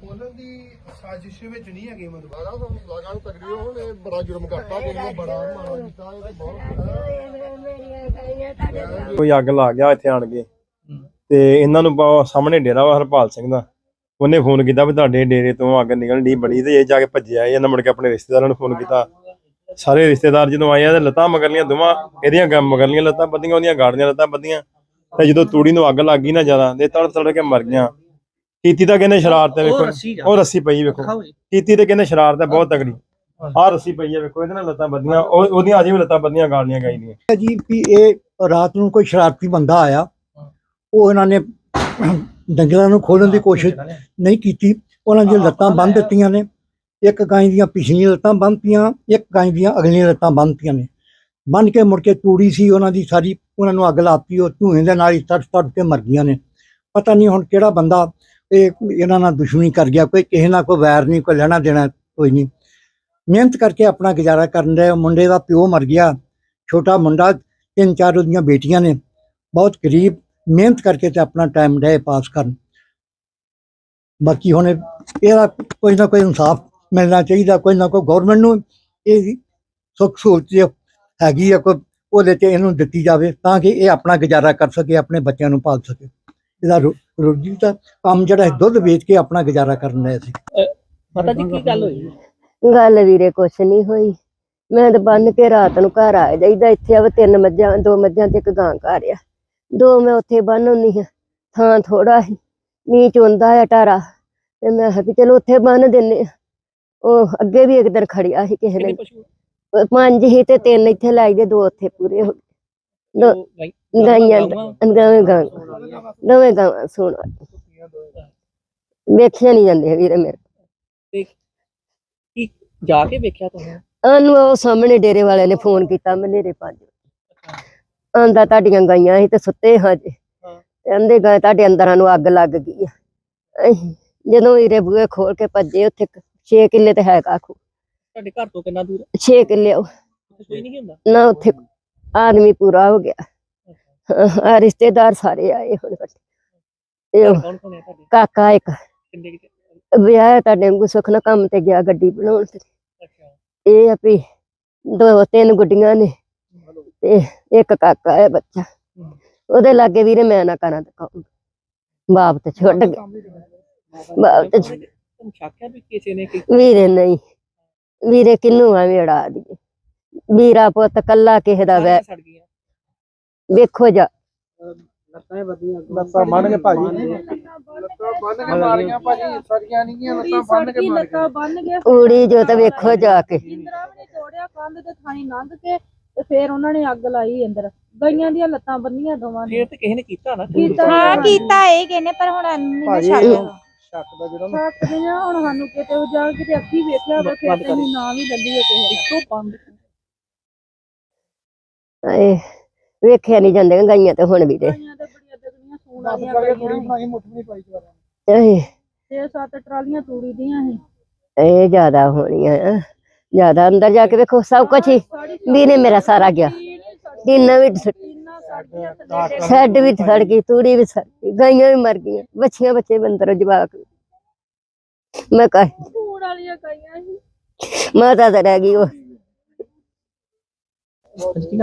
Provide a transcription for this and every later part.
ਖੋਲਣ ਦੀ ਸਾਜ਼ਿਸ਼ ਵਿੱਚ ਨਹੀਂ ਹੈਗੇ ਮਤਲਬ ਸਾਰਾ ਲਾਗਾ ਨੂੰ ਤਕੜੀ ਹੋਣ ਇਹ ਬੜਾ ਜੁਰਮ ਕਰਤਾ ਕਿ ਇਹਨੂੰ ਬੜਾ ਮਾਰਾ ਕੀਤਾ ਇਹ ਬਹੁਤ ਕੋਈ ਅੱਗ ਲਾ ਗਿਆ ਇੱਥੇ ਆਣ ਕੇ। ਤੇ ਇਹਨਾਂ ਨੂੰ ਸਾਹਮਣੇ ਡੇਰਾ ਵਾ ਹਰਪਾਲ ਸਿੰਘ ਦਾ। ਉਹਨੇ ਫੋਨ ਕੀਤਾ ਵੀ ਤੁਹਾਡੇ ਡੇਰੇ ਤੋਂ ਅੱਗ ਨਿਕਲਣ ਦੀ ਬੜੀ ਤੇ ਇਹ ਜਾ ਕੇ ਭੱਜਿਆ ਇਹਨਾਂ ਮੁੜ ਕੇ ਆਪਣੇ ਰਿਸ਼ਤੇਦਾਰਾਂ ਨੂੰ ਫੋਨ ਕੀਤਾ। ਸਾਰੇ ਰਿਸ਼ਤੇਦਾਰ ਜਦੋਂ ਆਏ ਆ ਤੇ ਲੱਤਾਂ ਮਗਰਲੀਆਂ ਦੋਵਾਂ ਇਹਦੀਆਂ ਗ- ਮਗਰਲੀਆਂ ਲੱਤਾਂ ਬੱਧੀਆਂ ਉਹਦੀਆਂ ਗਾੜੀਆਂ ਲੱਤਾਂ ਬੱਧੀਆਂ ਤੇ ਜਦੋਂ ਤੂੜੀ ਨੂੰ ਅੱਗ ਲੱਗ ਗਈ ਨਾ ਜ਼ਿਆਦਾ ਤੇ ਤੜ ਤੜ ਕੇ ਮਰ ਗਿਆ ਕੀਤੀ ਤਾਂ ਕਹਿੰਦੇ ਸ਼ਰਾਰਤ ਹੈ ਵੇਖੋ। ਉਹ ਰੱਸੀ ਪਈ ਵੇਖੋ। ਕੀਤੀ ਤੇ ਕਹਿੰਦੇ ਸ਼ਰਾਰਤ ਹੈ ਬਹੁਤ ਤਗੜੀ ਆਹ ਰੱਸੀ ਪਈ ਹੈ ਵੇਖੋ ਇਹਦੇ ਨਾਲ ਲੱਤਾਂ ਬੱਧੀਆਂ ਉਹ ਉਹਦੀਆਂ ਅਜੇ ਵੀ ਲੱਤਾਂ ਬੱਧੀਆਂ ਗਾਲੀਆਂ ਗਾਈ ਦੀਆਂ। ਜੀ ਵੀ ਇਹ ਰਾਤ ਨੂੰ ਕੋਈ ਸ਼ਰਾਰਤੀ ਬੰਦਾ ਆਇਆ ਉਹ ਇਹਨਾਂ ਨੇ ਡੰਗਰਾਂ ਨੂੰ ਖੋਲਣ ਦੀ ਕੋਸ਼ਿਸ਼ ਨਹੀਂ ਕੀਤੀ। ਉਹਨਾਂ ਦੀਆਂ ਲੱਤਾਂ ਬੰਨ੍ਹ ਦਿੱਤੀਆਂ ਨੇ। ਇੱਕ ਗਾਂ ਦੀਆਂ ਪਿਛਲੀਆਂ ਲੱਤਾਂ ਬੰਨ੍ਹਤੀਆਂ ਇੱਕ ਗਾਂ ਦੀਆਂ ਅਗਲੀਆਂ ਲੱਤਾਂ ਬੰਨ੍ਹਤੀਆਂ ਨੇ। ਬੰਨ ਕੇ ਮੁੜ ਕੇ ਤੂੜੀ ਸੀ, ਉਹਨਾਂ ਦੀ ਸਾਰੀ, ਉਹਨਾਂ ਨੂੰ ਅੱਗ ਲਾਤੀ, ਉਹ ਧੂਏ ਦੇ ਨਾਲ ਹੀ ਤੜ ਤੜ ਕੇ ਮਰ ਗਈਆਂ ਨੇ। ਪਤਾ ਨਹੀਂ ਹੁਣ ਕਿਹੜਾ ਬੰਦਾ ਇਹ ਇਹਨਾਂ ਨਾਲ ਦੁਸ਼ਮਣੀ ਕਰ ਗਿਆ, ਕੋਈ ਕਿਸੇ ਨਾਲ ਕੋਈ ਵੈਰ ਨਹੀਂ, ਕੋਈ ਲੈਣਾ ਦੇਣਾ, ਕੋਈ ਨਹੀਂ। ਮਿਹਨਤ ਕਰਕੇ ਆਪਣਾ ਗੁਜ਼ਾਰਾ ਕਰਨ ਦਾ ਮੁੰਡੇ ਦਾ ਪਿਓ ਮਰ ਗਿਆ, ਛੋਟਾ ਮੁੰਡਾ, ਤਿੰਨ ਚਾਰ ਉਹਦੀਆਂ ਬੇਟੀਆਂ ਨੇ। ਬਹੁਤ ਗਰੀਬ, ਮਿਹਨਤ ਕਰਕੇ ਤੇ ਆਪਣਾ ਟਾਈਮ ਡੇ ਪਾਸ ਕਰਨ। ਬਾਕੀ ਹੁਣ ਇਹਦਾ ਕੋਈ ਨਾ ਕੋਈ ਇਨਸਾਫ ਮਿਲਣਾ ਚਾਹੀਦਾ ਕੋਈ ਨਾ ਕੋਈ ਗਵਰਨਮੈਂਟ ਨੂੰ ਇਹ ਸੁੱਖ ਸਹੂਲਤ ਜੇ ਹੈਗੀ ਆ ਕੋਈ ਉਹਦੇ ਤੇ ਇਹਨੂੰ ਦਿੱਤੀ ਜਾਵੇ ਤਾਂ ਕਿ ਇਹ ਆਪਣਾ ਗੁਜ਼ਾਰਾ ਕਰ ਸਕੇ ਆਪਣੇ ਬੱਚਿਆਂ ਨੂੰ ਪਾਲ ਸਕੇ। ਇਹਦਾ ਰੋਜੀ ਦਾ ਕੰਮ ਜਿਹੜਾ ਹੈ ਦੁੱਧ ਵੇਚ ਕੇ ਆਪਣਾ ਗੁਜ਼ਾਰਾ ਕਰਨ ਦਾ ਸੀ। ਪਤਾ ਜੀ ਕੀ ਗੱਲ ਹੋਈ? ਗੱਲ ਵੀਰੇ ਕੁਛ ਨਹੀਂ ਹੋਈ। ਮੈਂ ਤਾਂ ਬੰਨ ਕੇ ਰਾਤ ਨੂੰ ਘਰ ਆ ਜਾਈਦਾ ਇੱਥੇ ਆਵੇ ਤਿੰਨ ਮੱਝਾਂ ਦੋ ਮੱਝਾਂ ਤੇ ਇੱਕ ਗਾਂ ਘਰ ਆ। ਦੋ ਮੈਂ ਉੱਥੇ ਬੰਨ ਹੁੰਨੀ ਆ ਥਾਂ ਥੋੜਾ ਸੀ ਮੀਂਹ ਚੁੰਦਾ ਆ ਟਾਰਾ ਤੇ ਮੈਂ ਕਿਹਾ ਵੀ ਚਲੋ ਉੱਥੇ ਬੰਨ ਦਿੰਨੇ ਆ। ਉਹ ਅੱਗੇ ਵੀ ਇੱਕ ਦਿਨ ਖੜਿਆ ਸੀ ਕਿਸੇ ਨੇ ਪੰਜ ਹੀ ਤੇ ਤਿੰਨ ਇੱਥੇ ਲਾਈ ਦੇ ਦੋ ਉੱਥੇ ਪੂਰੇ ਹੋ ਗਏ। ਗਾਈਆਂ? ਦੋਵੇਂ ਗਾਂ ਦੋਵੇਂ ਗਾਂ ਸੁਣ ਵੇਖਿਆ ਨਹੀਂ ਜਾਂਦੇ ਵੀਰੇ ਮੇਰੇ ਕੀ ਜਾ ਕੇ ਵੇਖਿਆ ਤੁਸੀਂ ਉਹਨੂੰ ਉਹ ਸਾਹਮਣੇ ਡੇਰੇ ਵਾਲਿਆਂ ਨੇ ਫੋਨ ਕੀਤਾ ਮਨੇਰੇ ਪੰਜ ਆਂਦਾ ਤੁਹਾਡੀਆਂ ਗਾਈਆਂ ਸੀ ਤੇ ਸੁੱਤੇ ਹਾਂ। ਜੇ। ਕਹਿੰਦੇ ਗਾਂ ਤੁਹਾਡੇ ਅੰਦਰਾਂ ਨੂੰ ਅੱਗ ਲੱਗ ਗਈ ਜਦੋਂ ਵੀਰੇ ਬੂਹੇ ਖੋਲ ਕੇ ਭੱਜੇ ਉੱਥੇ 6 ਕਿੱਲੇ ਤੇ ਹੈ ਕਾਖੂ ਤੁਹਾਡੇ ਘਰ ਤੋਂ ਕਿੰਨਾ ਦੂਰ 6 ਕਿੱਲੇ ਉਹ- ਉੱਥੇ ਕੋਈ ਨਹੀਂ ਹੁੰਦਾ? ਨਾ ਉੱਥੇ ਆਦਮੀ ਪੂਰਾ ਹੋ ਗਿਆ। ਆ ਰਿਸ਼ਤੇਦਾਰ ਸਾਰੇ ਆਏ ਹੁਣ ਇਕੱਠੇ। ਤੇ ਉਹ ਕੌਣ ਕੌਣ ਹੈ ਤੁਹਾਡੇ? ਕਾਕਾ ਇੱਕ। ਵਿਆਹ ਤੁਹਾਡੇ ਵਾਂਗੂ ਸੁੱਖ ਨਾਲ ਕੰਮ ਤੇ ਗਿਆ ਗੱਡੀ ਬਣਾਉਣ ਤੇ। ਇਹ ਆ ਵੀ ਦੋ ਤਿੰਨ ਗੁੱਡੀਆਂ ਨੇ ਤੇ ਇੱਕ ਕਾਕਾ ਹੈ ਬੱਚਾ। ਉਹਦੇ ਲਾਗੇ ਵੀਰੇ ਮੈਂ ਨਾ ਕਰਾਂ ਤੇ ਬਾਪ ਤੇ ਛੁੱਟ ਗਿਆ। ਬਾਪ ਤੇ ਤੁਹਾਨੂੰ ਸ਼ੱਕ ਹੈ ਵੀ ਕਿਸੇ ਨੇ ਕੀ ਵੀਰੇ ਨਹੀਂ। ਵੀਰੇ ਕਿੰਨੂੰ ਐਵੇਂ ਅੜਾ ਦੀ। ਵੀਰਾ ਪੁੱਤ ਕੱਲਾ ਕਿਸੇ ਦਾ ਵੈ ਸੜ ਗਈਆਂ। ਵੇਖੋ ਜਾ। ਲੱਤਾਂ ਬੰਨ ਕੇ ਭਾਜੀ। ਲੱਤਾਂ ਬੰਨ ਕੇ ਮਾਰੀਆਂ ਭਾਜੀ। ਸੜੀਆਂ ਨਹੀਂ ਗੀਆਂ ਲੱਤਾਂ ਬੰਨ ਕੇ ਮਾਰੀਆਂ। ਲੱਤਾਂ ਬੰਨ ਕੇ ਊੜੀ ਜੋ ਤੇ ਵੇਖੋ ਜਾ ਕੇ। ਜਿੰਦਰਾ ਵੀ ਨੇ ਤੋੜਿਆ ਕੰਧ ਤੇ ਥਾਣੀ ਲੰਘ ਕੇ ਤੇ ਫੇਰ ਉਹਨਾਂ ਨੇ ਅੱਗ ਲਾਈ ਅੰਦਰ। ਗਈਆਂ ਦੀਆਂ ਲੱਤਾਂ ਬੰਨੀਆਂ ਦੋਵਾਂ ਨੇ। ਫੇਰ ਤੇ ਕਿਸੇ ਨੇ ਕੀਤਾ ਨਾ। ਕੀਤਾ ਹਾਂ ਕੀਤਾ ਇਹ ਕਹਿੰਦੇ ਪਰ ਹੁਣ ਮੈਨੂੰ ਛੱਡ। ਸ਼ੱਕ ਦਾ ਜਿਹੜਾ ਨਾ ਸਕਦੇ ਆ ਹੁਣ ਸਾਨੂੰ ਕਿਤੇ ਉਹ ਜਾ ਕਿਤੇ ਅੱਖੀ ਵੇਖਿਆ ਹੋਵੇ ਫਿਰ ਬੰਦ ਕਰ। ਤੈਨੂੰ ਨਾਂ ਵੀ ਲੱਲੀਏ ਕਿਸੇ ਦਾ। ਇੱਕੋ ਬੰਦ। ਏ ਵੇਖਿਆ ਨਹੀਂ ਜਾਂਦੇ ਗਾਈਆਂ ਤੇ ਹੁਣ ਗਈਆਂ ਤੇ ਬੜੀਆਂ ਦਗਨੀਆਂ ਸੂਣ ਦਸ ਵਾਲੀਆਂ ਕਰਕੇ ਗਈਆਂ ਕੁੜੀ ਬਣਾਈ ਮੁੱਠ ਨਹੀਂ ਪਾਈ ਜਵਾਰਾਂ ਇਹ ਛੇ ਸੱਤ ਟਰਾਲੀਆਂ ਤੂੜੀ ਦੀਆਂ ਸੀ। ਇਹ ਜ਼ਿਆਦਾ ਹੋਣੀਆਂ ਆ ਜ਼ਿਆਦਾ ਅੰਦਰ ਜਾ ਕੇ ਵੇਖੋ ਸਭ ਕੁਝ ਹੀ। ਵੀਰੇ ਮੇਰਾ ਸਾਰਾ ਗਿਆ। ਟੀਨਾ ਵੀ ਸ਼ੈੱਡ ਵੀ ਸੜ ਗਈ ਤੂੜੀ ਵੀ ਸੜ ਗਈ ਗਾਈਆਂ ਵੀ ਮਰ ਗਈਆਂ ਬੱਚੀਆਂ ਬੱਚੇ ਬੰਦਰ ਜਵਾਕ ਮੈਂ ਕਹ ਸੂਣ ਵਾਲੀਆਂ ਗਈਆਂ ਸੀ। ਮਾਤਾ ਤਾਂ ਰਹਿ ਗਈ ਉਹ। ਕੀ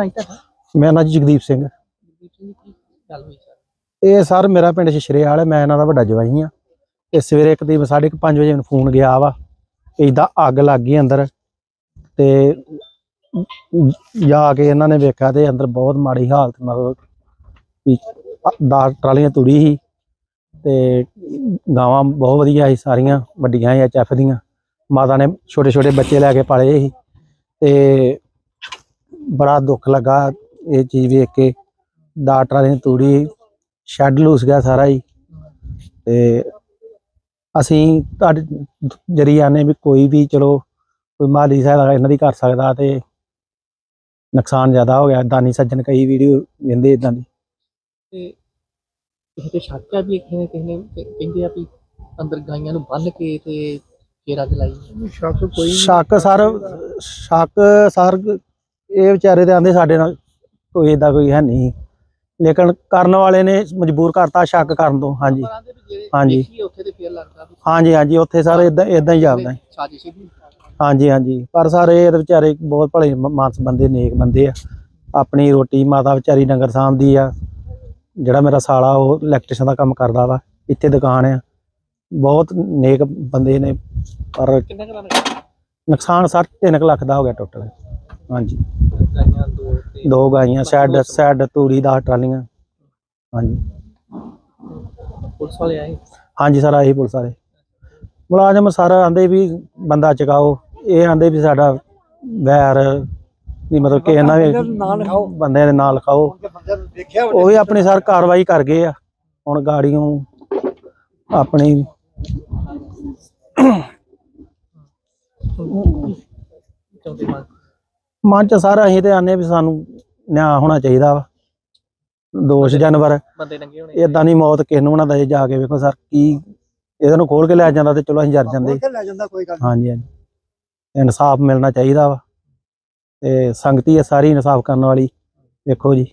ਨਾ ਨਾਂ ਜਗਦੀਪ ਸਿੰਘ ਇਹ ਸਰ ਮੇਰਾ ਪਿੰਡ ਸ਼ਿਸ਼ਰੇਵਾਲ ਹੈ ਮੈਂ ਇਹਨਾਂ ਦਾ ਵੱਡਾ ਜਵਾਈ ਆ ਤੇ ਸਵੇਰੇ ਇੱਕ ਦੀ ਸਾਢੇ ਕੁ ਪੰਜ ਵਜੇ ਮੈਨੂੰ ਫੋਨ ਗਿਆ ਵਾ ਇਦਾਂ ਅੱਗ ਲੱਗ ਗਈ ਅੰਦਰ ਤੇ ਜਾ ਕੇ ਇਹਨਾਂ ਨੇ ਵੇਖਿਆ ਤੇ ਅੰਦਰ ਬਹੁਤ ਮਾੜੀ ਹਾਲਤ, ਮਤਲਬ ਵੀ 10 ਟਰਾਲੀਆਂ ਤੁੜੀ ਸੀ ਤੇ ਗਾਵਾਂ ਬਹੁਤ ਵਧੀਆ ਸੀ ਸਾਰੀਆਂ, ਵੱਡੀਆਂ ਸੀ ਐਚਐਫ ਦੀਆਂ। ਮਾਤਾ ਨੇ ਛੋਟੇ ਛੋਟੇ ਬੱਚੇ ਲੈ ਕੇ ਪਾਲੇ ਸੀ ਤੇ ਬੜਾ ਦੁੱਖ ਲੱਗਾ ਇਹ ਚੀਜ਼ ਵੇਖ ਕੇ। ਡਾਕਟਰਾਂ ਨੇ ਤੂੜੀ ਸ਼ੈੱਡ ਲੂਸ ਗਿਆ ਸਾਰਾ ਹੀ। ਤੇ ਅਸੀਂ ਤੁਹਾਡੇ ਜਰੀਆ ਨੇ ਵੀ ਕੋਈ ਵੀ ਚਲੋ, ਕੋਈ ਮਾਲੀ ਸਹਾਇਤਾ ਇਹਨਾਂ ਦੀ ਕਰ ਸਕਦਾ ਤੇ ਨੁਕਸਾਨ ਜ਼ਿਆਦਾ ਹੋ ਗਿਆ ਦਾਨੀ ਸੱਜਣ ਕਈ ਵੀਡੀਓ ਵੇਂਦੇ ਇਦਾਂ ਦੀ। ਤੇ ਕਿਸੇ ਤੇ ਸ਼ੱਕ ਹੈ ਵੀ ਕਿਸੇ ਨੇ ਕਿਸੇ ਨੇ ਕਹਿੰਦੇ ਆ ਵੀ ਅੰਦਰ ਗਾਈਆਂ ਨੂੰ ਬੰਨ ਕੇ ਤੇ ਫੇਰ ਅੱਗ ਲਾਈ। ਸ਼ੱਕ ਕੋਈ ਸ਼ੱਕ ਸਰ ਸ਼ੱਕ ਸਰ ਇਹ ਵਿਚਾਰੇ ਤੇ ਆਂਦੇ ਸਾਡੇ ਨਾਲ ਕੋਈ ਏਦਾਂ ਕੋਈ ਹੈ ਨਹੀਂ। ਲੇਕਿਨ ਕਰਨ ਵਾਲੇ ਨੇ ਮਜਬੂਰ ਕਰਤਾ ਸ਼ੱਕ ਕਰਨ ਤੋਂ ਹਾਂਜੀ। ਹਾਂਜੀ। ਹਾਂਜੀ ਹਾਂਜੀ ਉੱਥੇ ਸਾਰੇ ਇਦਾਂ ਇਦਾਂ ਹੀ ਜਾਪਦਾ ਹੈ। ਸਾਜ਼ਿਸ਼ ਸੀ ਹਾਂਜੀ ਹਾਂਜੀ। ਪਰ ਸਾਰੇ ਇਹ ਵਿਚਾਰੇ ਬਹੁਤ ਭਲੇ ਮਾਨਸ ਬੰਦੇ ਨੇਕ ਬੰਦੇ ਆ। ਆਪਣੀ ਰੋਟੀ ਮਾਤਾ ਵਿਚਾਰੀ ਡੰਗਰ ਸਾਂਭਦੀ ਆ। ਜਿਹੜਾ ਮੇਰਾ ਸਾਲਾ ਉਹ ਇਲੈਕਟ੍ਰੀਸ਼ਨ ਦਾ ਕੰਮ ਕਰਦਾ ਵਾ। ਇੱਥੇ ਦੁਕਾਨ ਆ। ਬਹੁਤ ਨੇਕ ਬੰਦੇ ਨੇ। ਪਰ ਨੁਕਸਾਨ? ਸਰ 3 ਲੱਖ ਦਾ ਹੋ ਗਿਆ ਟੋਟਲ ਹਾਂਜੀ। ਦੋ ਤੇ ਗਾਈਆਂ ਸ਼ੈੱਡ ਸ਼ੈੱਡ ਤੂੜੀ ਦਾ ਟਰਾਲੀਆਂ। ਹਾਂਜੀ। ਪੁਲਿਸ ਵਾਲੇ ਆਏ? ਹਾਂਜੀ ਸਰ ਆਹੀ ਪੁਲਿਸ ਵਾਲੇ। ਮੁਲਾਜ਼ਮ ਸਰ ਆਂਦੇ ਵੀ ਬੰਦਾ ਚਕਾਓ। ਇਹ ਆਂਦੇ ਵੀ ਸਾਡਾ ਵੈਰ ਨਹੀਂ ਮਤਲਬ ਕਿ ਇਹਨਾਂ ਵੀ ਨਾਂ ਲਿਖਾਓ। ਬੰਦਿਆਂ ਦੇ ਨਾਂ ਲਿਖਾਓ ਬੰਦਿਆਂ ਨੂੰ ਦੇਖਿਆ ਉਹ ਵੀ ਆਪਣੀ ਸਰ ਕਾਰਵਾਈ ਕਰ ਗਏ ਆ। ਹੁਣ ਗਾੜੀਆਂ ਆਪਣੀ ਮਨ ਚ ਸਰ ਅਸੀਂ ਤੇ ਆਨੇ ਵੀ ਸਾਨੂੰ ਨਿਆਂ ਹੋਣਾ ਚਾਹੀਦਾ ਵਾ। ਦੋਸ਼ ਜਾਨਵਰ। ਬੰਦੇ ਨੰਗੇ ਹੋਣੇ ਇਦਾਂ ਦੀ ਮੌਤ ਕਿਸ ਨੂੰ ਨਾ ਦਏ ਜਾ ਕੇ ਵੇਖੋ ਸਰ ਕੀ ਇਹਦੇ ਨੂੰ ਖੋਲ ਕੇ ਲੈ ਜਾਂਦਾ ਤੇ ਚਲੋ ਅਸੀਂ ਜਰ ਜਾਂਦੇ। ਲੈ ਜਾਂਦਾ ਕੋਈ ਗੱਲ ਨੀ। ਹਾਂਜੀ ਹਾਂਜੀ। ਇਨਸਾਫ ਮਿਲਣਾ ਚਾਹੀਦਾ ਵਾ। ਤੇ ਸੰਗਤੀ ਹੈ ਸਾਰੀ ਇਨਸਾਫ ਕਰਨ ਵਾਲੀ। ਵੇਖੋ ਜੀ।